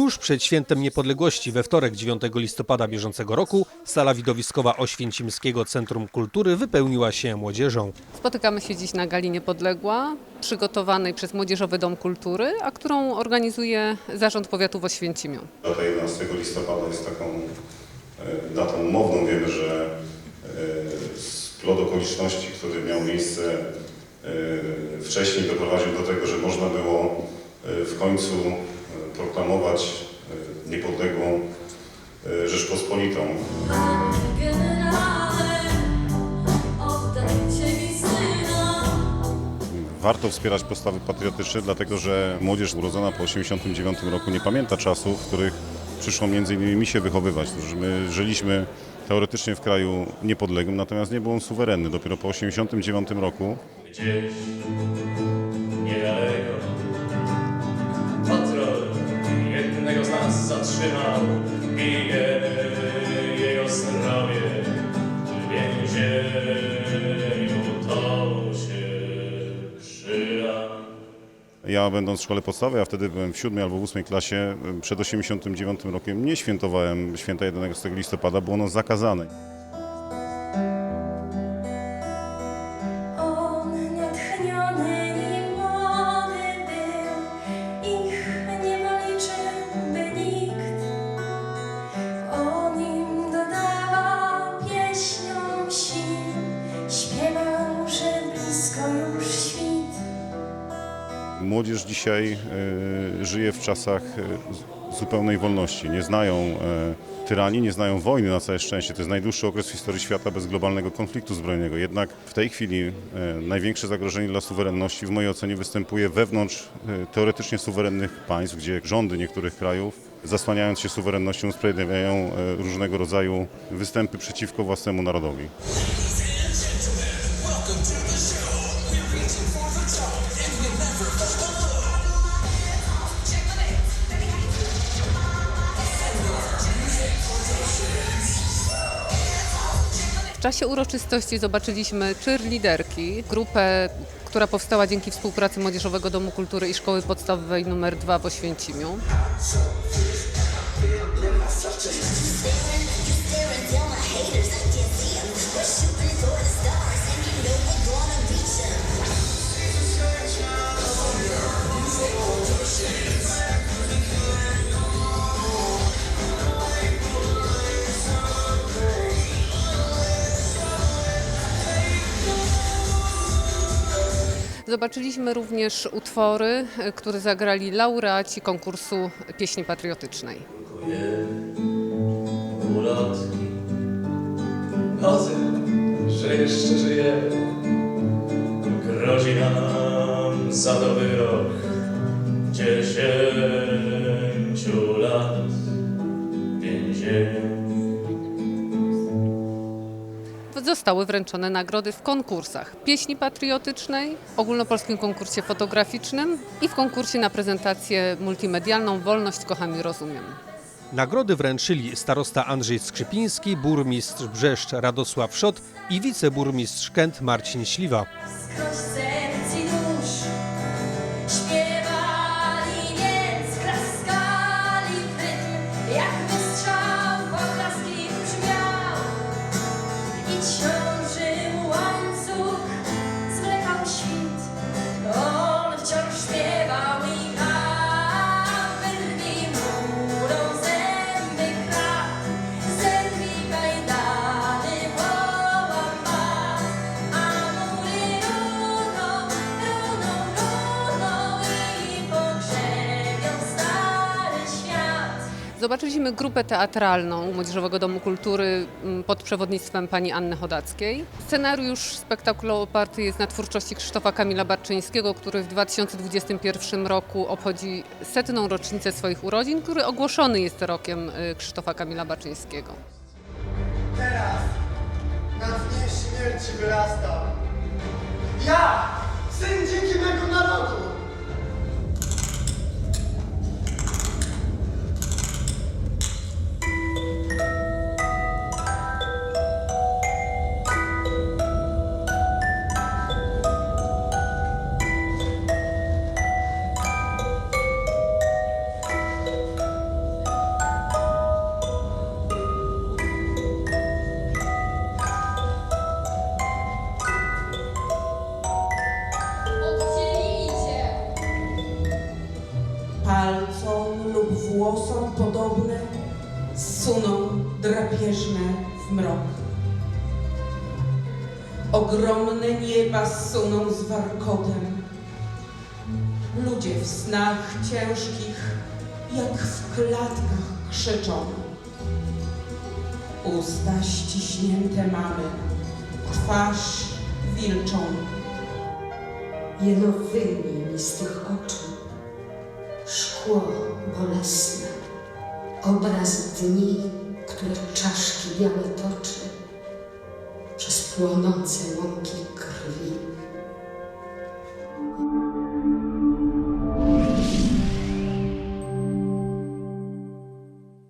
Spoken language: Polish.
Tuż przed świętem niepodległości we wtorek 9 listopada bieżącego roku sala widowiskowa Oświęcimskiego Centrum Kultury wypełniła się młodzieżą. Spotykamy się dziś na Gali Niepodległa, przygotowanej przez Młodzieżowy Dom Kultury, a którą organizuje Zarząd Powiatu w Oświęcimiu. Data 11 listopada jest taką e, datą umowną. Wiemy, że e, splot okoliczności, który miał miejsce e, wcześniej, doprowadził do tego, że można było w końcu proklamować e, niepodległą e, Rzeczpospolitą. Warto wspierać postawy patriotyczne, dlatego że młodzież urodzona po 1989 roku nie pamięta czasów, w których przyszło między innymi mi się wychowywać. To, że my żyliśmy teoretycznie w kraju niepodległym, natomiast nie był on suwerenny. Dopiero po 1989 roku gdzieś nas zatrzymał, bije jego zdrowie w więzieniu to się przyda. Ja będąc w szkole podstawowej, a wtedy byłem w siódmej albo w ósmej klasie, przed 89 rokiem nie świętowałem święta 11 listopada, było ono zakazane. Młodzież dzisiaj e, żyje w czasach e, zupełnej wolności. Nie znają e, tyranii, nie znają wojny na całe szczęście. To jest najdłuższy okres w historii świata bez globalnego konfliktu zbrojnego. Jednak w tej chwili największe zagrożenie dla suwerenności w mojej ocenie występuje wewnątrz teoretycznie suwerennych państw, gdzie rządy niektórych krajów zasłaniając się suwerennością usprawiedliwiają e, różnego rodzaju występy przeciwko własnemu narodowi. W czasie uroczystości zobaczyliśmy cheerleaderki, grupę, która powstała dzięki współpracy Młodzieżowego Domu Kultury i Szkoły Podstawowej nr 2 w Oświęcimiu. Zobaczyliśmy również utwory, e, które zagrali laureaci konkursu pieśni patriotycznej. ulotki. Chodzę, że jeszcze żyję. Grozi nam za to wyrok dziesięciu Zostały wręczone nagrody w konkursach pieśni patriotycznej, ogólnopolskim konkursie fotograficznym i w konkursie na prezentację multimedialną Wolność kocham i rozumiem. Nagrody wręczyli starosta Andrzej Skrzypiński, burmistrz Brzeszcz Radosław Szot i wiceburmistrz Kęt Marcin Śliwa. Zobaczyliśmy grupę teatralną Młodzieżowego Domu Kultury mm, pod przewodnictwem pani Anny Chodackiej. Scenariusz spektaklu oparty jest na twórczości Krzysztofa Kamila Barczyńskiego, który w 2021 roku obchodzi setną rocznicę swoich urodzin, który ogłoszony jest rokiem y, Krzysztofa Kamila Barczyńskiego. Teraz na dnie śmierci wyrasta. Ja, syn dzięki mego narodu. Suną drapieżne w mrok. Ogromne nieba suną z warkotem. Ludzie w snach ciężkich, jak w klatkach krzyczą. Usta ściśnięte mamy, twarz wilczą. Jeno wyjmij mi z tych oczu szkło bolesne, obraz dni, które czaszki białe toczy przez płonące łąki krwi.